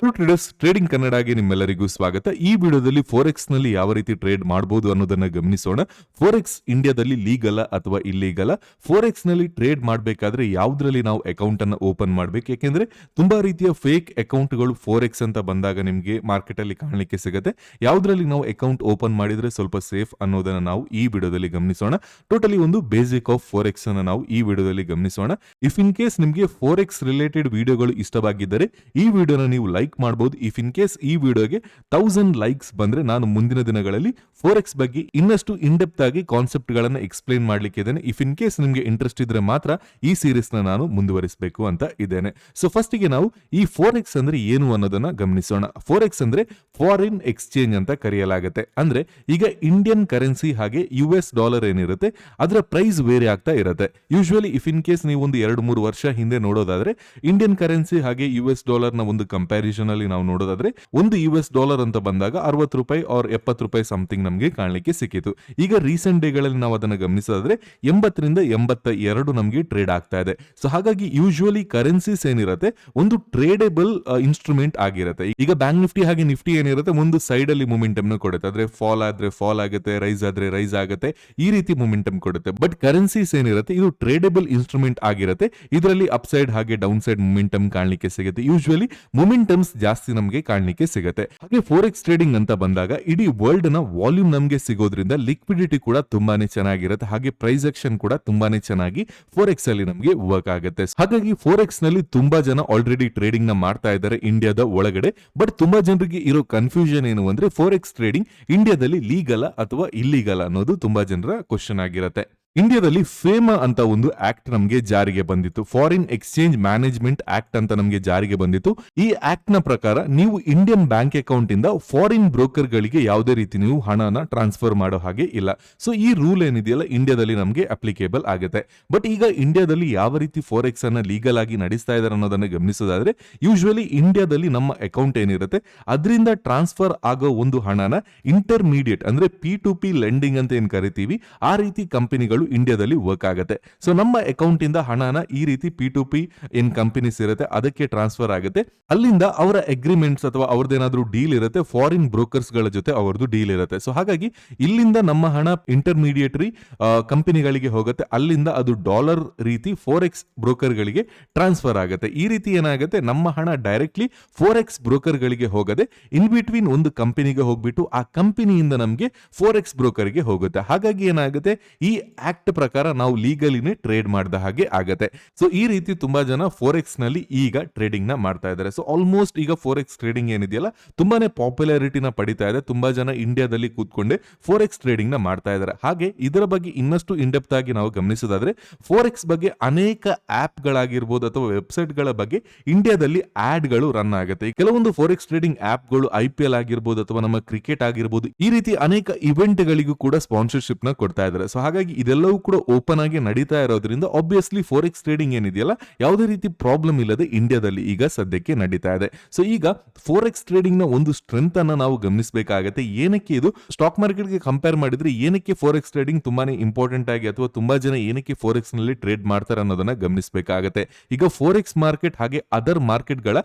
Hello traders trading ಕನ್ನಡಗೆ ನಿಮ್ಮೆಲ್ಲರಿಗೂ ಸ್ವಾಗತ. ಈ ವಿಡಿಯೋದಲ್ಲಿ ಫೋರೆಕ್ಸ್ನಲ್ಲಿ ಯಾವ ರೀತಿ ಟ್ರೇಡ್ ಮಾಡಬಹುದು ಅನ್ನೋದನ್ನ ಗಮನಿಸೋಣ. ಫೋರೆಕ್ಸ್ ಇಂಡಿಯಾದಲ್ಲಿ ಲೀಗಲ ಅಥವಾ ಇಲ್ಲೀಗಲ ಫೋರೆಕ್ಸ್ನಲ್ಲಿ ಟ್ರೇಡ್ ಮಾಡಬೇಕಾದ್ರೆ ಯಾವುದ್ರಲ್ಲಿ ನಾವು ಅಕೌಂಟ್ ಅನ್ನ ಓಪನ್ ಮಾಡ್ಬೇಕು? ಯಾಕೆಂದ್ರೆ ತುಂಬಾ ರೀತಿಯ ಫೇಕ್ ಅಕೌಂಟ್ಗಳು ಫೋರೆಕ್ಸ್ ಅಂತ ಬಂದಾಗ ನಿಮಗೆ ಮಾರ್ಕೆಟ್ ಅಲ್ಲಿ ಕಾಣಲಿಕ್ಕೆ ಸಿಗುತ್ತೆ. ಯಾವುದ್ರಲ್ಲಿ ನಾವು ಅಕೌಂಟ್ ಓಪನ್ ಮಾಡಿದ್ರೆ ಸ್ವಲ್ಪ ಸೇಫ್ ಅನ್ನೋದನ್ನ ನಾವು ಈ ವಿಡಿಯೋದಲ್ಲಿ ಗಮನಿಸೋಣ. ಟೋಟಲಿ ಒಂದು ಬೇಸಿಕ್ ಆಫ್ ಫೋರೆಕ್ಸ್ ಅನ್ನ ನಾವು ಈ ವಿಡಿಯೋದಲ್ಲಿ ಗಮನಿಸೋಣ. ಇಫ್ ಇನ್ ಕೇಸ್ ನಿಮಗೆ ಫೋರೆಕ್ಸ್ ರಿಲೇಟೆಡ್ ವಿಡಿಯೋಗಳು ಇಷ್ಟವಾಗಿದ್ದರೆ ಈ ವಿಡಿಯೋನ ನೀವು ಲೈಕ್ ಮಾಡಬಹುದು ಇಫ್ ಇನ್ ಕೇಸ್ ಈ ವಿಡಿಯೋಗೆ ತೌಸಂಡ್ ಲೈಕ್ಸ್ ಬಂದ್ರೆ ನಾನು ಮುಂದಿನ ದಿನಗಳಲ್ಲಿ ಫೋರೆಕ್ಸ್ ಬಗ್ಗೆ ಇನ್ನಷ್ಟು ಇನ್ಡೆಪ್ತ್ ಆಗಿ ಕಾನ್ಸೆಪ್ಟ್ ಗಳನ್ನ ಎಕ್ಸ್ಪ್ಲೈನ್ ಮಾಡ್ಲಿಕ್ಕೆ ಇದ್ದೇನೆ. ಇಫ್ ಇನ್ ಕೇಸ್ ನಿಮಗೆ ಇಂಟ್ರೆಸ್ಟ್ ಇದ್ರೆ ಮಾತ್ರ ಈ ಸೀರೀಸ್ನ ನಾನು ಮುಂದುವರಿಸಬೇಕು ಅಂತ ಇದ್ದೇನೆ. ಸೊ ಫಸ್ಟಿಗೆ ನಾವು ಈ ಫೋರೆಕ್ಸ್ ಅಂದ್ರೆ ಏನು ಅನ್ನೋದನ್ನ ಗಮನಿಸೋಣ. ಫೋರೆಕ್ಸ್ ಅಂದ್ರೆ ಫಾರಿನ್ ಎಕ್ಸ್ಚೇಂಜ್ ಅಂತ ಕರೆಯಲಾಗುತ್ತೆ. ಅಂದ್ರೆ ಈಗ ಇಂಡಿಯನ್ ಕರೆನ್ಸಿ ಹಾಗೆ ಯು ಎಸ್ ಡಾಲರ್ ಏನಿರುತ್ತೆ, ಅದರ ಪ್ರೈಸ್ ಬೇರೆ ಆಗ್ತಾ ಇರುತ್ತೆ. ಯೂಶುವಲಿ ಇಫ್ ಇನ್ ಕೇಸ್ ನೀವು ಒಂದು ಎರಡು ಮೂರು ವರ್ಷ ಹಿಂದೆ ನೋಡೋದಾದ್ರೆ ಇಂಡಿಯನ್ ಕರೆನ್ಸಿ ಹಾಗೆ ಯು ಎಸ್ ಡಾಲರ್ನ ಒಂದು ಕಂಪ್ಯಾರಿಸನ್ ಅಲ್ಲಿ ನಾವು ನೋಡೋದಾದ್ರೆ ಒಂದು ಯು ಎಸ್ ಡಾಲರ್ ಅಂತ ಬಂದಾಗ ಅರವತ್ತು ರೂಪಾಯಿ ಆರ್ ಎಪ್ಪತ್ತು ರೂಪಾಯಿ ಸಮಥಿಂಗ್ ನಮಗೆ ಕಾಣಲಿಕ್ಕೆ ಸಿಕ್ಕಿತು. ಈಗ ರೀಸೆಂಟ್ ಡೇಗಳಲ್ಲಿ ನಾವು ಅದನ್ನ ಗಮನಿಸೋದಾದ್ರೆ ಎಂಬತ್ತರಿಂದ ಎಂಬತ್ತ ಎರಡು ನಮಗೆ ಟ್ರೇಡ್ ಆಗ್ತಾ ಇದೆ. ಸೊ ಹಾಗಾಗಿ ಯೂಶುವಲಿ ಕರೆನ್ಸೀಸ್ ಏನಿರುತ್ತೆ ಒಂದು ಟ್ರೇಡೇಬಲ್ ಇನ್ಸ್ಟ್ರೂಮೆಂಟ್ ಆಗಿರುತ್ತೆ. ಈಗ ಬ್ಯಾಂಕ್ ನಿಫ್ಟಿ ಹಾಗೆ ನಿಫ್ಟಿ ಏನಿರುತ್ತೆ ಒಂದು ಸೈಡ್ ಅಲ್ಲಿ ಮೂಮೆಂಟಮ್ ಕೊಡುತ್ತೆ. ಆದ್ರೆ ಫಾಲ್ ಆದ್ರೆ ಫಾಲ್ ಆಗುತ್ತೆ ರೈಸ್ ಆದ್ರೆ ರೈಸ್ ಆಗುತ್ತೆ, ಈ ರೀತಿ ಮೂಮೆಂಟಮ್ ಕೊಡುತ್ತೆ. ಬಟ್ ಕರೆನ್ಸೀಸ್ ಏನಿರುತ್ತೆ ಇದು ಟ್ರೇಡೇಬಲ್ ಇನ್ಸ್ಟ್ರೂಮೆಂಟ್ ಆಗಿರುತ್ತೆ. ಇದರಲ್ಲಿ ಅಪ್ ಸೈಡ್ ಹಾಗೆ ಡೌನ್ ಸೈಡ್ ಮೂಮೆಂಟಮ್ ಕಾಣಲಿಕ್ಕೆ ಸಿಗುತ್ತೆ. ಯೂಶುವಲಿ ಮೂಮೆಂಟಮ್ಸ್ ಜಾಸ್ತಿ ನಮಗೆ ಕಾಣಲಿಕ್ಕೆ ಸಿಗುತ್ತೆ. ಹಾಗೆ ಫೋರೆಕ್ಸ್ ಟ್ರೇಡಿಂಗ್ ಅಂತ ಬಂದಾಗ ಇಡೀ ವರ್ಲ್ಡ್ನ ವಾಲ್ಯೂಮ್ ನಮಗೆ ಸಿಗೋದ್ರಿಂದ ಲಿಕ್ವಿಡಿಟಿ ಕೂಡ ತುಂಬಾನೇ ಚೆನ್ನಾಗಿರುತ್ತೆ. ಹಾಗೆ ಪ್ರೈಸ್ ಆಕ್ಷನ್ ಕೂಡ ತುಂಬಾನೇ ಚೆನ್ನಾಗಿ ಫೋರೆಕ್ಸ್ ಅಲ್ಲಿ ನಮಗೆ ವರ್ಕ್ ಆಗುತ್ತೆ. ಹಾಗಾಗಿ ಫೋರೆಕ್ಸ್ನಲ್ಲಿ ತುಂಬಾ ಜನ ಆಲ್ರೆಡಿ ಟ್ರೇಡಿಂಗ್ನ ಮಾಡ್ತಾ ಇದ್ದಾರೆ ಇಂಡಿಯಾದ ಒಳಗಡೆ. ಬಟ್ ತುಂಬಾ ಜನರಿಗೆ ಇರೋ ಕನ್ಫ್ಯೂಷನ್ ಏನು ಅಂದ್ರೆ ಫೋರೆಕ್ಸ್ ಟ್ರೇಡಿಂಗ್ ಇಂಡಿಯಾದಲ್ಲಿ ಲೀಗಲ್ ಅಥವಾ ಇಲ್ಲಿಗಲ್ ಅನ್ನೋದು ತುಂಬಾ ಜನರ ಕ್ವಶನ್ ಆಗಿರುತ್ತೆ. ಇಂಡಿಯಾದಲ್ಲಿ ಫೇಮ ಅಂತ ಒಂದು ಆಕ್ಟ್ ನಮಗೆ ಜಾರಿಗೆ ಬಂದಿತ್ತು. ಫಾರಿನ್ ಎಕ್ಸ್ಚೇಂಜ್ ಮ್ಯಾನೇಜ್ಮೆಂಟ್ ಆಕ್ಟ್ ಅಂತ ನಮಗೆ ಜಾರಿಗೆ ಬಂದಿತ್ತು. ಈ ಆಕ್ಟ್ನ ಪ್ರಕಾರ ನೀವು ಇಂಡಿಯನ್ ಬ್ಯಾಂಕ್ ಅಕೌಂಟ್ ಇಂದ ಫಾರಿನ್ ಬ್ರೋಕರ್ ಗಳಿಗೆ ಯಾವುದೇ ರೀತಿ ನೀವು ಹಣನ ಟ್ರಾನ್ಸ್ಫರ್ ಮಾಡೋ ಹಾಗೆ ಇಲ್ಲ. ಸೊ ಈ ರೂಲ್ ಏನಿದೆಯಲ್ಲ, ಇಂಡಿಯಾದಲ್ಲಿ ನಮಗೆ ಅಪ್ಲಿಕೇಬಲ್ ಆಗುತ್ತೆ. ಬಟ್ ಈಗ ಇಂಡಿಯಾದಲ್ಲಿ ಯಾವ ರೀತಿ ಫೋರೆಕ್ಸ್ ಅನ್ನ ಲೀಗಲ್ ಆಗಿ ನಡೆಸ್ತಾ ಇದ್ದಾರೆ ಅನ್ನೋದನ್ನ ಗಮನಿಸೋದಾದ್ರೆ ಯೂಶುವಲಿ ಇಂಡಿಯಾದಲ್ಲಿ ನಮ್ಮ ಅಕೌಂಟ್ ಏನಿರುತ್ತೆ, ಅದರಿಂದ ಟ್ರಾನ್ಸ್ಫರ್ ಆಗೋ ಒಂದು ಹಣನ ಇಂಟರ್ಮೀಡಿಯೇಟ್ ಅಂದ್ರೆ ಪಿ ಟು ಪಿ ಲೆಂಡಿಂಗ್ ಅಂತ ಏನ್ ಕರಿತೀವಿ, ಆ ರೀತಿ ಕಂಪನಿಗಳು ಇಂಡಿಯಾದಲ್ಲಿ ವರ್ಕ್ ಆಗುತ್ತೆ. ಸೊ ನಮ್ಮ ಅಕೌಂಟ್ ಇಂದ ಹಣನ ಈ ರೀತಿ ಪಿ ಟು ಪಿ ಏನ್ ಕಂಪನೀಸ್ ಇರುತ್ತೆ, ಅದಕ್ಕೆ ಟ್ರಾನ್ಸ್ಫರ್ ಆಗುತ್ತೆ. ಅಲ್ಲಿಂದ ಅವರ ಅಗ್ರಿಮೆಂಟ್ಸ್ ಅಥವಾ ಅವ್ರದ್ದೇನಾದ್ರೂ ಡೀಲ್ ಇರುತ್ತೆ ಫಾರಿನ್ ಬ್ರೋಕರ್ಸ್ಗಳ ಜೊತೆ ಅವರದ್ದು ಡೀಲ್ ಇರುತ್ತೆ. ಸೊ ಹಾಗಾಗಿ ಇಲ್ಲಿಂದ ನಮ್ಮ ಹಣ ಇಂಟರ್ಮೀಡಿಯೇಟರಿ ಕಂಪನಿಗಳಿಗೆ ಹೋಗುತ್ತೆ. ಅಲ್ಲಿಂದ ಅದು ಡಾಲರ್ ರೀತಿ ಫೋರೆಕ್ಸ್ ಬ್ರೋಕರ್ ಗಳಿಗೆ ಟ್ರಾನ್ಸ್ಫರ್ ಆಗುತ್ತೆ. ಈ ರೀತಿ ಏನಾಗುತ್ತೆ, ನಮ್ಮ ಹಣ ಡೈರೆಕ್ಟ್ಲಿ ಫೋರೆಕ್ಸ್ ಬ್ರೋಕರ್ ಗಳಿಗೆ ಹೋಗದೆ ಇನ್ ಬಿಟ್ವೀನ್ ಒಂದು ಕಂಪನಿಗೆ ಹೋಗ್ಬಿಟ್ಟು ಆ ಕಂಪನಿಯಿಂದ ನಮಗೆ ಫೋರ್ ಎಕ್ಸ್ ಬ್ರೋಕರ್ಗೆ ಹೋಗುತ್ತೆ. ಹಾಗಾಗಿ ಏನಾಗುತ್ತೆ, ಈ ಪ್ರಕಾರ ನಾವು ಲೀಗಲಿನೇ ಟ್ರೇಡ್ ಮಾಡಿದ ಹಾಗೆ ಆಗತ್ತೆ. ಸೊ ಈ ರೀತಿ ತುಂಬಾ ಜನ ಫೋರೆಕ್ಸ್ನಲ್ಲಿ ಈಗ ಟ್ರೇಡಿಂಗ್ನ ಮಾಡ್ತಾ ಇದ್ದಾರೆ. ಸೊ ಆಲ್ಮೋಸ್ಟ್ ಈಗ ಫೋರೆಕ್ಸ್ ಟ್ರೇಡಿಂಗ್ ಏನಿದೆಯಲ್ಲ, ತುಂಬಾನೇ ಪಾಪ್ಯುಲಾರಿಟಿನ ಪಡಿತಾ ಇದೆ. ತುಂಬಾ ಜನ ಇಂಡಿಯಾದಲ್ಲಿ ಕೂತ್ಕೊಂಡೆ ಫೋರೆಕ್ಸ್ ಟ್ರೇಡಿಂಗ್ನ ಮಾಡ್ತಾ ಇದ್ದಾರೆ. ಹಾಗೆ ಇದರ ಬಗ್ಗೆ ಇನ್ನಷ್ಟು ಇಂಡೆಪ್ತ್ ಆಗಿ ನಾವು ಗಮನಿಸೋದಾದ್ರೆ ಫೋರೆಕ್ಸ್ ಬಗ್ಗೆ ಅನೇಕ ಆಪ್ ಗಳಾಗಿರ್ಬೋದು ಅಥವಾ ವೆಬ್ಸೈಟ್ಗಳ ಬಗ್ಗೆ ಇಂಡಿಯಾದಲ್ಲಿ ಆಡ್ಗಳು ರನ್ ಆಗುತ್ತೆ. ಕೆಲವೊಂದು ಫೋರೆಕ್ಸ್ ಟ್ರೇಡಿಂಗ್ ಆಪ್ಗಳು ಐ ಪಿ ಎಲ್ ಆಗಿರ್ಬೋದು ಅಥವಾ ನಮ್ಮ ಕ್ರಿಕೆಟ್ ಆಗಿರ್ಬೋದು, ಈ ರೀತಿ ಅನೇಕ ಇವೆಂಟ್ ಗಳಿಗೂ ಕೂಡ ಸ್ಪಾನ್ಸರ್ಶಿಪ್ನ ಕೊಡ್ತಾ ಇದ್ದಾರೆ. ಸೊ ಹಾಗಾಗಿ ಇದೆಲ್ಲವೂ ಕೂಡ ಓಪನ್ ಆಗಿ ನಡೀತಾ ಇರೋದ್ರಿಂದ ಆಬ್ವಿಯಸ್ಲಿ ಫೋರೆಕ್ಸ್ ಟ್ರೇಡಿಂಗ್ ಏನಿದೆಯಲ್ಲ, ಯಾವುದೇ ರೀತಿ ಪ್ರಾಬ್ಲಮ್ ಇಲ್ಲದೆ ಇಂಡಿಯಾದಲ್ಲಿ ಈಗ ಸದ್ಯಕ್ಕೆ ನಡೀತಾ ಇದೆ. ಸೊ ಈಗ ಫೋರೆಕ್ಸ್ ಟ್ರೇಡಿಂಗ್ನ ಒಂದು ಸ್ಟ್ರೆಂತ್ ಅನ್ನ ನಾವು ಗಮನಿಸಬೇಕಾಗತ್ತೆ. ಏನಕ್ಕೆ ಇದು? ಸ್ಟಾಕ್ ಮಾರ್ಕೆಟ್ಗೆ ಕಂಪೇರ್ ಮಾಡಿದ್ರೆ ಏನಕ್ಕೆ ಫೋರೆಕ್ಸ್ ಟ್ರೇಡಿಂಗ್ ತುಂಬಾನೇ ಇಂಪಾರ್ಟೆಂಟ್ ಆಗಿ ಅಥವಾ ತುಂಬಾ ಜನ ಏನಕ್ಕೆ ಫೋರೆಕ್ಸ್ನಲ್ಲಿ ಟ್ರೇಡ್ ಮಾಡ್ತಾರೆ ಅನ್ನೋದನ್ನ ಗಮನಿಸಬೇಕಾಗತ್ತೆ. ಈಗ ಫೋರೆಕ್ಸ್ ಮಾರ್ಕೆಟ್ ಹಾಗೆ ಅದರ್ ಮಾರ್ಕೆಟ್ಗಳ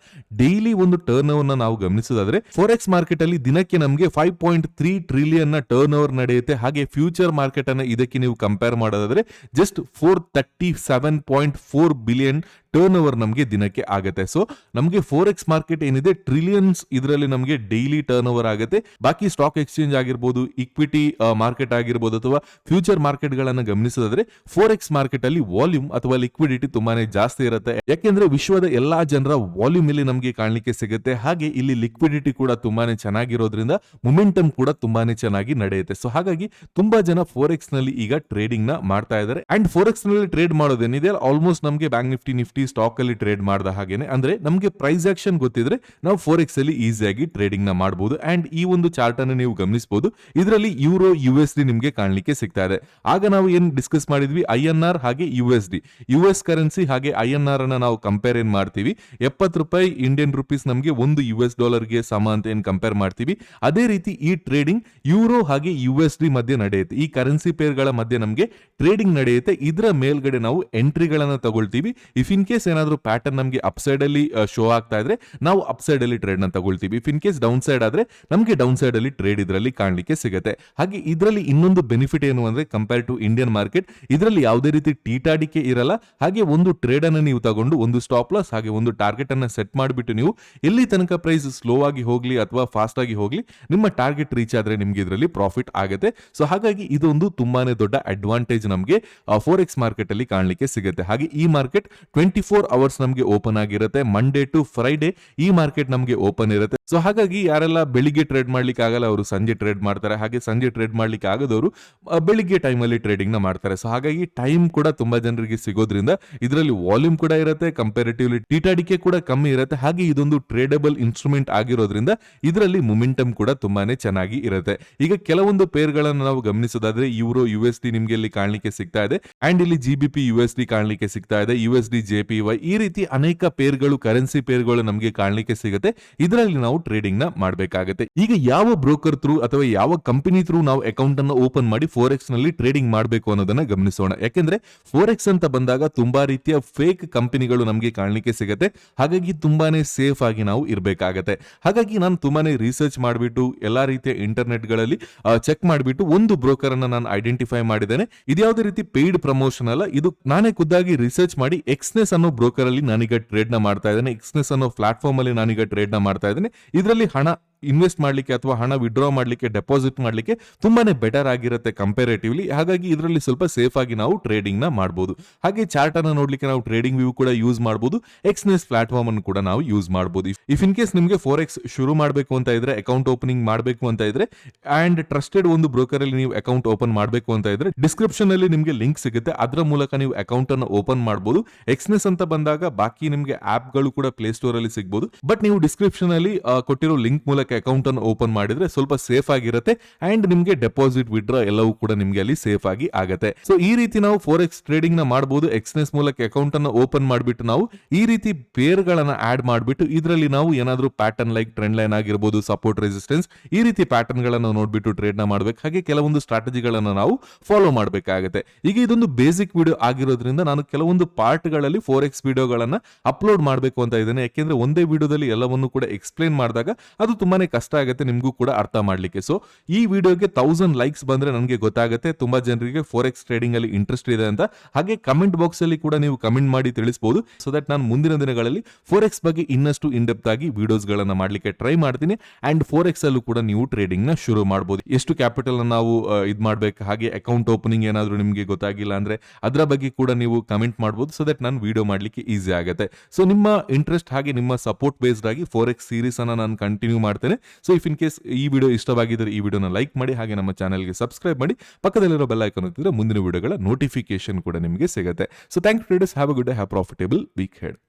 ಡೈಲಿ ಒಂದು ಟರ್ನ್ ಓವರ್ ನಾವು ಗಮನಿಸೋದಾದ್ರೆ ಫೋರೆಕ್ಸ್ ಮಾರ್ಕೆಟ್ ಅಲ್ಲಿ ದಿನಕ್ಕೆ ನಮಗೆ ಫೈವ್ ಪಾಯಿಂಟ್ ತ್ರೀ ಟ್ರಿಲಿಯನ್ನ ಟರ್ನ್ ಓವರ್ ನಡೆಯುತ್ತೆ. ಹಾಗೆ ಫ್ಯೂಚರ್ ಮಾರ್ಕೆಟ್ ಅನ್ನ ಇದಕ್ಕೆ ನೀವು ಕಂಪೇರ್ ಮಾಡೋದಾದ್ರೆ just four thirty seven point four billion turnover ನಮಗೆ ದಿನಕ್ಕೆ ಆಗುತ್ತೆ. ಸೊ ನಮಗೆ ಫೋರ್ ಎಕ್ಸ್ ಮಾರ್ಕೆಟ್ ಏನಿದೆ ಟ್ರಿಲಿಯನ್ಸ್ ಇದರಲ್ಲಿ ನಮಗೆ ಡೈಲಿ ಟರ್ನ್ ಓವರ್ ಆಗುತ್ತೆ. ಬಾಕಿ ಸ್ಟಾಕ್ ಎಕ್ಸ್ಚೇಂಜ್ ಆಗಿರ್ಬೋದು ಇಕ್ವಿಟಿ ಮಾರ್ಕೆಟ್ ಆಗಿರ್ಬೋದು ಅಥವಾ ಫ್ಯೂಚರ್ ಮಾರ್ಕೆಟ್ ಗಳನ್ನ ಗಮನಿಸೋದಾದ್ರೆ ಫೋರ್ ಎಕ್ಸ್ ಮಾರ್ಕೆಟ್ ಅಲ್ಲಿ ವಾಲ್ಯೂಮ್ ಅಥವಾ ಲಿಕ್ವಿಡಿಟಿ ತುಂಬಾನೇ ಜಾಸ್ತಿ ಇರುತ್ತೆ. ಯಾಕೆಂದ್ರೆ ವಿಶ್ವದ ಎಲ್ಲಾ ಜನರ ವಾಲ್ಯೂಮ್ ಇಲ್ಲಿ ನಮಗೆ ಕಾಣಲಿಕ್ಕೆ ಸಿಗುತ್ತೆ. ಹಾಗೆ ಇಲ್ಲಿ ಲಿಕ್ವಿಡಿಟಿ ಕೂಡ ತುಂಬಾನೇ ಚೆನ್ನಾಗಿರೋದ್ರಿಂದ ಮೊಮೆಂಟಮ್ ಕೂಡ ತುಂಬಾನೇ ಚೆನ್ನಾಗಿ ನಡೆಯುತ್ತೆ. ಸೊ ಹಾಗಾಗಿ ತುಂಬಾ ಜನ ಫೋರ್ ಎಕ್ಸ್ನಲ್ಲಿ ಈಗ ಟ್ರೇಡಿಂಗ್ನ ಮಾಡ್ತಾ ಇದ್ದಾರೆ. ಅಂಡ್ ಫೋರ್ನಲ್ಲಿ ಟ್ರೇಡ್ ಮಾಡೋದೇನಿದೆ ಆಲ್ಮೋಸ್ಟ್ ನಮಗೆ ಬ್ಯಾಂಕ್ ನಿಫ್ಟಿ ನಿಫ್ಟಿ ಸ್ಟಾಕ್ ಅಲ್ಲಿ ಟ್ರೇಡ್ ಮಾಡಿದ ಹಾಗೇನೆ. ಅಂದ್ರೆ ನಮಗೆ ಪ್ರೈಸ್ ಆಕ್ಷನ್ ಗೊತ್ತಿದ್ರೆ ನಾವು ಫೋರ್ ಎಕ್ಸ್ ಅಲ್ಲಿ ಈಸಿಯಾಗಿ ಟ್ರೇಡಿಂಗ್ನ ಮಾಡಬಹುದು ಅಂಡ್ ಈ ಒಂದು ಚಾರ್ಟ್ ಅನ್ನು ನೀವು ಗಮನಿಸಬಹುದು ಇದರಲ್ಲಿ ಯೂರೋ ಯು ಎಸ್ ಡಿ ನಿಮಗೆ ಕಾಣಲಿಕ್ಕೆ ಸಿಗ್ತಾ ಇದೆ. ಆಗ ನಾವು ಏನ್ ಡಿಸ್ಕಸ್ ಮಾಡಿದ್ವಿ? ಐ ಎನ್ ಆರ್ ಹಾಗೆ U S D U S currency ಹಾಗೆ ಐ ಎನ್ ಆರ್ ಅನ್ನ ನಾವು ಕಂಪೇರ್ ಏನ್ ಮಾಡ್ತೀವಿ? ಎಪ್ಪತ್ತು ರೂಪಾಯಿ ಇಂಡಿಯನ್ ರುಪೀಸ್ ನಮಗೆ ಒಂದು ಯು ಎಸ್ ಡಾಲರ್ಗೆ ಸಮ ಅಂತ ಏನ್ ಕಂಪೇರ್ ಮಾಡ್ತೀವಿ? ಅದೇ ರೀತಿ ಈ ಟ್ರೇಡಿಂಗ್ ಯೂರೋ ಹಾಗೆ ಯು ಎಸ್ ಡಿ ಮಧ್ಯೆ ನಡೆಯುತ್ತೆ. ಈ ಕರೆನ್ಸಿ ಪೇರ್ಗಳ ಮಧ್ಯೆ ನಮಗೆ ಟ್ರೇಡಿಂಗ್ ನಡೆಯುತ್ತೆ. ಇದರ ಮೇಲ್ಗಡೆ ನಾವು ಎಂಟ್ರಿಗಳನ್ನ ತಗೊಳ್ತೀವಿ. ಇಫ್ ಇನ್ ಕೇಸ್ ಏನಾದರೂ ಪ್ಯಾಟರ್ನ್ ನಮಗೆ ಅಪ್ಸೈಡ್ ಅಲ್ಲಿ ಶೋ ಆಗ್ತಾ ಇದ್ರೆ ನಾವು ಅಪ್ಸೈಡ್ ಅಲ್ಲಿ ಟ್ರೇಡ್ನ ತಗೊಳ್ತೀವಿ. If in case down side ಆದ್ರೆ ನಮಗೆ ಡೌನ್ ಸೈಡ್ ಅಲ್ಲಿ ಟ್ರೇಡ್ ಇದರಲ್ಲಿ ಕಾಣಲಿಕ್ಕೆ ಸಿಗುತ್ತೆ. ಹಾಗೆ ಇದರಲ್ಲಿ ಇನ್ನೊಂದು ಬೆನಿಫಿಟ್ ಏನು ಅಂದ್ರೆ ಕಂಪೇರ್ ಟು ಇಂಡಿಯನ್ ಮಾರ್ಕೆಟ್ ಇದರಲ್ಲಿ ಯಾವುದೇ ರೀತಿ ಟೀಟಾಡಿಕೆ ಇರಲ್ಲ. ಹಾಗೆ ಒಂದು ಟ್ರೇಡ್ ಅನ್ನು ನೀವು ತಗೊಂಡು ಒಂದು ಸ್ಟಾಪ್ ಲಾಸ್ ಹಾಗೆ ಒಂದು ಟಾರ್ಗೆಟ್ ಅನ್ನ ಸೆಟ್ ಮಾಡಿಬಿಟ್ಟು ನೀವು ಎಲ್ಲಿ ತನಕ ಪ್ರೈಸ್ ಸ್ಲೋ ಆಗಿ ಹೋಗ್ಲಿ ಅಥವಾ ಫಾಸ್ಟ್ ಆಗಿ ಹೋಗ್ಲಿ, ನಿಮ್ಮ ಟಾರ್ಗೆಟ್ ರೀಚ್ ಆದ್ರೆ ನಿಮ್ಗೆ ಇದರಲ್ಲಿ ಪ್ರಾಫಿಟ್ ಆಗುತ್ತೆ. ಸೊ ಹಾಗಾಗಿ ಇದೊಂದು ತುಂಬಾನೇ ದೊಡ್ಡ ಅಡ್ವಾಂಟೇಜ್ ನಮಗೆ ಫೋರ್ ಎಕ್ಸ್ ಮಾರ್ಕೆಟ್ ಅಲ್ಲಿ ಕಾಣಲಿಕ್ಕೆ ಸಿಗುತ್ತೆ. ಹಾಗೆ ಈ ಮಾರ್ಕೆಟ್ ಟ್ವೆಂಟಿ ಫೋರ್ ಅವರ್ಸ್ ನಮಗೆ ಓಪನ್ ಆಗಿರುತ್ತೆ. ಮಂಡೇ ಟು ಫ್ರೈಡೆ ಈ ಮಾರ್ಕೆಟ್ ನಮಗೆ ಓಪನ್ ಇರುತ್ತೆ. ಸೊ ಹಾಗಾಗಿ ಯಾರೆಲ್ಲ ಬೆಳಿಗ್ಗೆ ಟ್ರೇಡ್ ಮಾಡ್ಲಿಕ್ಕೆ ಆಗಲ್ಲ, ಅವರು ಸಂಜೆ ಟ್ರೇಡ್ ಮಾಡ್ತಾರೆ. ಹಾಗೆ ಸಂಜೆ ಟ್ರೇಡ್ ಮಾಡ್ಲಿಕ್ಕೆ ಆಗದವರು ಬೆಳಿಗ್ಗೆ ಬೆಳಿಗ್ಗೆ ಟೈಮಲ್ಲಿ ಟ್ರೇಡಿಂಗ್ನ ಮಾಡ್ತಾರೆ. ಸೊ ಹಾಗಾಗಿ ಟೈಮ್ ಕೂಡ ತುಂಬಾ ಜನರಿಗೆ ಸಿಗೋದ್ರಿಂದ ಇದರಲ್ಲಿ ವಾಲ್ಯೂಮ್ ಕೂಡ ಇರುತ್ತೆ ಕಂಪೇರಿಟಿವ್ಲಿ ಟೀಟಾಡಿಕೆ ಕೂಡ ಕಮ್ಮಿ ಇರುತ್ತೆ. ಹಾಗೆ ಇದೊಂದು ಟ್ರೇಡಬಲ್ ಇನ್ಸ್ಟ್ರೂಮೆಂಟ್ ಆಗಿರೋದ್ರಿಂದ ಇದರಲ್ಲಿ ಮುಮೆಂಟಮ್ ಕೂಡ ತುಂಬಾನೇ ಚೆನ್ನಾಗಿ ಇರುತ್ತೆ. ಈಗ ಕೆಲವೊಂದು ಪೇರ್ಗಳನ್ನು ನಾವು ಗಮನಿಸೋದಾದ್ರೆ ಯೂರೋ ಯು ಎಸ್ ಡಿ ನಿಮ್ಗೆ ಇಲ್ಲಿ ಕಾಣಲಿಕ್ಕೆ ಸಿಗ್ತಾ ಇದೆ. ಅಂಡ್ ಇಲ್ಲಿ G B P U S D ಕಾಣಲಿಕ್ಕೆ ಸಿಗ್ತಾ ಇದೆ. U S D J P ಈ ರೀತಿ ಅನೇಕ ಪೇರ್ಗಳು, ಕರೆನ್ಸಿ ಪೇರ್ಗಳು ನಮಗೆ ಕಾಣಲಿಕ್ಕೆ ಸಿಗುತ್ತೆ. ಇದರಲ್ಲಿ ನಾವು ಟ್ರೇಡಿಂಗ್ನ ಮಾಡಬೇಕಾಗುತ್ತೆ. ಈಗ ಯಾವ ಬ್ರೋಕರ್ ಥ್ರೂ ಅಥವಾ ಯಾವ ಕಂಪನಿ ಥ್ರೂ ನಾವು ಅಕೌಂಟ್ ಅನ್ನು ಓಪನ್ ಮಾಡಿ ಫೋರ್ನಲ್ಲಿ ಟ್ರೇಡಿಂಗ್ ಮಾಡಬೇಕು ಅನ್ನೋದನ್ನ ಗಮನಿಸೋಣ. ಯಾಕೆಂದ್ರೆ ಫೋರ್ ಅಂತ ಬಂದಾಗ ತುಂಬಾ ರೀತಿಯ ಫೇಕ್ ಕಂಪನಿಗಳು ನಮಗೆ ಕಾಣಲಿಕ್ಕೆ ಸಿಗುತ್ತೆ. ಹಾಗಾಗಿ ತುಂಬಾನೇ ಸೇಫ್ ಆಗಿ ನಾವು ಇರಬೇಕಾಗತ್ತೆ. ಹಾಗಾಗಿ ನಾನು ತುಂಬಾನೇ ರಿಸರ್ಚ್ ಮಾಡಿಬಿಟ್ಟು ಎಲ್ಲಾ ರೀತಿಯ ಇಂಟರ್ನೆಟ್ಗಳಲ್ಲಿ ಚೆಕ್ ಮಾಡಿಬಿಟ್ಟು ಒಂದು ಬ್ರೋಕರ್ ಅನ್ನ ನಾನು ಐಡೆಂಟಿಫೈ ಮಾಡಿದ್ದೇನೆ. ಇದ್ಯಾವುದೇ ರೀತಿ ಪೇಯ್ಡ್ ಪ್ರಮೋಷನ್ ಅಲ್ಲ, ಇದು ನಾನೇ ಖುದ್ದಾಗಿ ರಿಸರ್ಚ್ ಮಾಡಿ ಎಕ್ಸ್ನೆಸ್ ಅನ್ನೋ ಬ್ರೋಕರ್ ಅಲ್ಲಿ ನಾನೀಗ ಟ್ರೇಡ್ನ ಮಾಡ್ತಾ ಇದ್ದೇನೆ. ಎಕ್ಸ್ನೆಸ್ ಅನ್ನೋ ಪ್ಲಾಟ್ಫಾರ್ಮ್ ಅಲ್ಲಿ ನಾನೀಗ ಟ್ರೇಡ್ನ ಮಾಡ್ತಾ ಇದ್ದೇನೆ. ಇದರಲ್ಲಿ ಹಣ ಇನ್ವೆಸ್ಟ್ ಮಾಡ್ಲಿಕ್ಕೆ ಅಥವಾ ಹಣ ವಿಡ್ರಾ ಮಾಡ್ಲಿಕ್ಕೆ ಡೆಪಾಸಿಟ್ ಮಾಡ್ಲಿಕ್ಕೆ ತುಂಬಾನೇ ಬೆಟರ್ ಆಗಿರುತ್ತೆ ಕಂಪೇರೇಟಿವ್ಲಿ ಹಾಗಾಗಿ ಇದರಲ್ಲಿ ಸ್ವಲ್ಪ ಸೇಫ್ ಆಗಿ ನಾವು ಟ್ರೇಡಿಂಗ್ನ ಮಾಡಬಹುದು ಹಾಗೆ ಚಾರ್ಟ್ ಅನ್ನ ನೋಡ್ಲಿಕ್ಕೆ ನಾವು ಟ್ರೇಡಿಂಗ್ ವ್ಯೂ ಕೂಡ ಯೂಸ್ ಮಾಡಬಹುದು ಎಕ್ಸ್ನೆಸ್ ಪ್ಲಾಟ್ಫಾರ್ಮ್ ಅನ್ನು ಕೂಡ ನಾವು ಯೂಸ್ ಮಾಡಬಹುದು ಇಫ್ ಇನ್ ಕೇಸ್ ನಿಮಗೆ ಫೋರ್ ಎಕ್ಸ್ ಶುರು ಮಾಡಬೇಕು ಅಂತ ಇದ್ರೆ ಅಕೌಂಟ್ ಓಪನಿಂಗ್ ಮಾಡಬೇಕು ಅಂತ ಇದ್ರೆ ಅಂಡ್ ಟ್ರಸ್ಟೆಡ್ ಒಂದು ಬ್ರೋಕರ್ ಅಲ್ಲಿ ನೀವು ಅಕೌಂಟ್ ಓಪನ್ ಮಾಡಬೇಕು ಅಂತ ಇದ್ರೆ ಡಿಸ್ಕ್ರಿಪ್ಷನ್ ಅಲ್ಲಿ ನಿಮಗೆ ಲಿಂಕ್ ಸಿಗುತ್ತೆ. ಅದರ ಮೂಲಕ ನೀವು ಅಕೌಂಟ್ ಅನ್ನು ಓಪನ್ ಮಾಡಬಹುದು ಎಕ್ಸ್ನೆಸ್ ಅಂತ ಬಂದಾಗ ಬಾಕಿ ನಿಮಗೆ ಆಪ್ಗಳು ಕೂಡ ಪ್ಲೇ ಸ್ಟೋರ್ ಅಲ್ಲಿ ಸಿಗಬಹುದು ಬಟ್ ನೀವು ಡಿಸ್ಕ್ರಿಪ್ಷನ್ ಅಲ್ಲಿ ಕೊಟ್ಟಿರೋ ಲಿಂಕ್ ಮೂಲಕ ಅಕೌಂಟ್ ಅನ್ನು ಓಪನ್ ಮಾಡಿದ್ರೆ ಸ್ವಲ್ಪ ಸೇಫ್ ಆಗಿರುತ್ತೆ ಅಂಡ್ ನಿಮಗೆ ಡೆಪಾಸಿಟ್ ವಿಡ್ರಾ ಎಲ್ಲವೂ ಕೂಡ ನಿಮಗೆ ಅಲ್ಲಿ ಸೇಫ್ ಆಗಿ ಆಗುತ್ತೆ. ಸೊ ಈ ರೀತಿ ನಾವು ಫೋರ್ ಎಕ್ಸ್ ಟ್ರೇಡಿಂಗ್ನ ಮಾಡಬಹುದು ಎಕ್ಸ್ನೆಸ್ ಮೂಲಕ ಅಕೌಂಟ್ ಅನ್ನು ಓಪನ್ ಮಾಡಿಬಿಟ್ಟು ನಾವು ಈ ರೀತಿ ಪೇರ್ ಗಳನ್ನ ಆಡ್ ಮಾಡಿಬಿಟ್ಟು ಇದರಲ್ಲಿ ನಾವು ಏನಾದರೂ ಪ್ಯಾಟರ್ನ್ ಲೈಕ್ ಟ್ರೆಂಡ್ ಲೈನ್ ಆಗಿರ್ಬೋದು ಸಪೋರ್ಟ್ ರೆಸಿಸ್ಟೆನ್ಸ್ ಈ ರೀತಿ ಪ್ಯಾಟರ್ನ್ ಗಳನ್ನ ನೋಡ್ಬಿಟ್ಟು ಟ್ರೇಡ್ನ ಮಾಡಬೇಕು. ಹಾಗೆ ಕೆಲವೊಂದು ಸ್ಟ್ರಾಟಜಿಗಳನ್ನ ನಾವು ಫಾಲೋ ಮಾಡಬೇಕಾಗುತ್ತೆ. ಈಗ ಇದೊಂದು ಬೇಸಿಕ್ ವಿಡಿಯೋ ಆಗಿರೋದ್ರಿಂದ ನಾನು ಕೆಲವೊಂದು ಪಾರ್ಟ್ಗಳಲ್ಲಿ ಫೋರ್ ಎಕ್ಸ್ ವಿಡಿಯೋಗಳನ್ನ ಅಪ್ಲೋಡ್ ಮಾಡಬೇಕು ಅಂತ ಇದ್ದೇನೆ. ಯಾಕೆಂದ್ರೆ ಒಂದೇ ವಿಡಿಯೋದಲ್ಲಿ ಎಲ್ಲವನ್ನು ಕೂಡ ಎಕ್ಸ್ಪ್ಲೇನ್ ಮಾಡಿದಾಗ ಅದು ತುಂಬಾನೇ ಕಷ್ಟ ಆಗುತ್ತೆ ನಿಮಗೂ ಕೂಡ ಅರ್ಥ ಮಾಡ್ಲಿಕ್ಕೆ. ಸೊ ಈ ವಿಡಿಯೋಗೆ ತೌಸಂಡ್ ಲೈಕ್ಸ್ ಬಂದ್ರೆ ನನಗೆ ಗೊತ್ತಾಗುತ್ತೆ, ತುಂಬಾ ಜನರಿಗೆ ಫೋರ್ ಎಕ್ಸ್ ಟ್ರೇಡಿಂಗ್ ಅಲ್ಲಿ ಇಂಟ್ರೆಸ್ಟ್ ಇದೆ ಅಂತ. ಹಾಗೆ ಕಮೆಂಟ್ ಬಾಕ್ಸ್ ಅಲ್ಲಿ ಕೂಡ ನೀವು ಕಮೆಂಟ್ ಮಾಡಿ ತಿಳಿಸಬಹುದು ಸೊ ದಟ್ ನಾನು ಮುಂದಿನ ದಿನಗಳಲ್ಲಿ ಫೋರ್ ಎಕ್ಸ್ ಬಗ್ಗೆ ಇನ್ನಷ್ಟು ಇನ್ ಡೆಪ್ತ್ ಆಗಿ ವಿಡಿಯೋಸ್ ಗಳನ್ನ ಮಾಡ್ಲಿಕ್ಕೆ ಟ್ರೈ ಮಾಡ್ತೀನಿ. ಅಂಡ್ ಫೋರ್ ಎಕ್ಸ್ ಅಲ್ಲೂ ಕೂಡ ನೀವು ಟ್ರೇಡಿಂಗ್ನ ಶುರು ಮಾಡಬಹುದು ಎಷ್ಟು ಕ್ಯಾಪಿಟಲ್ ನಾವು ಇದ್ ಮಾಡ್ಬೇಕು, ಹಾಗೆ ಅಕೌಂಟ್ ಓಪನಿಂಗ್ ಏನಾದರೂ ನಿಮಗೆ ಗೊತ್ತಾಗಿಲ್ಲ ಅಂದ್ರೆ ಅದರ ಬಗ್ಗೆ ಕೂಡ ನೀವು ಕಮೆಂಟ್ ಮಾಡಬಹುದು ಸೊ ದಟ್ ನಾನು ವಿಡಿಯೋ ಮಾಡ್ಲಿಕ್ಕೆ ಈಸಿ ಆಗುತ್ತೆ. ಸೊ ನಿಮ್ಮ ಇಂಟ್ರೆಸ್ಟ್ ಹಾಗೆ ನಿಮ್ಮ ಸಪೋರ್ಟ್ ಬೇಸ್ಡ್ ಆಗಿ ಫೋರ್ ಎಕ್ಸ್ ಸೀರೀಸ್ ಅನ್ನ ನಾನು ಕಂಟಿನ್ಯೂ ಮಾಡ್ತೇನೆ. ಸೊ ಇಫ್ ಇನ್ ಕೇಸ್ ಈ ವಿಡಿಯೋ ಇಷ್ಟವಾಗಿದ್ದರೆ ಈ ವಿಡಿಯೋನ ಲೈಕ್ ಮಾಡಿ, ಹಾಗೆ ನಮ್ಮ ಚಾನಲ್ಗೆ ಸಬ್ಸ್ಕ್ರೈಬ್ ಮಾಡಿ, ಪಕ್ಕದಲ್ಲಿರೋ ಬೆಲ್ ಐಕನ್ ಒತ್ತಿದ್ರೆ ಮುಂದಿನ ವಿಡಿಯೋಗಳ ನೋಟಿಫಿಕೇಶನ್ ಕೂಡ ನಿಮಗೆ ಸಿಗುತ್ತೆ. So thank you traders have a good have profitable week ahead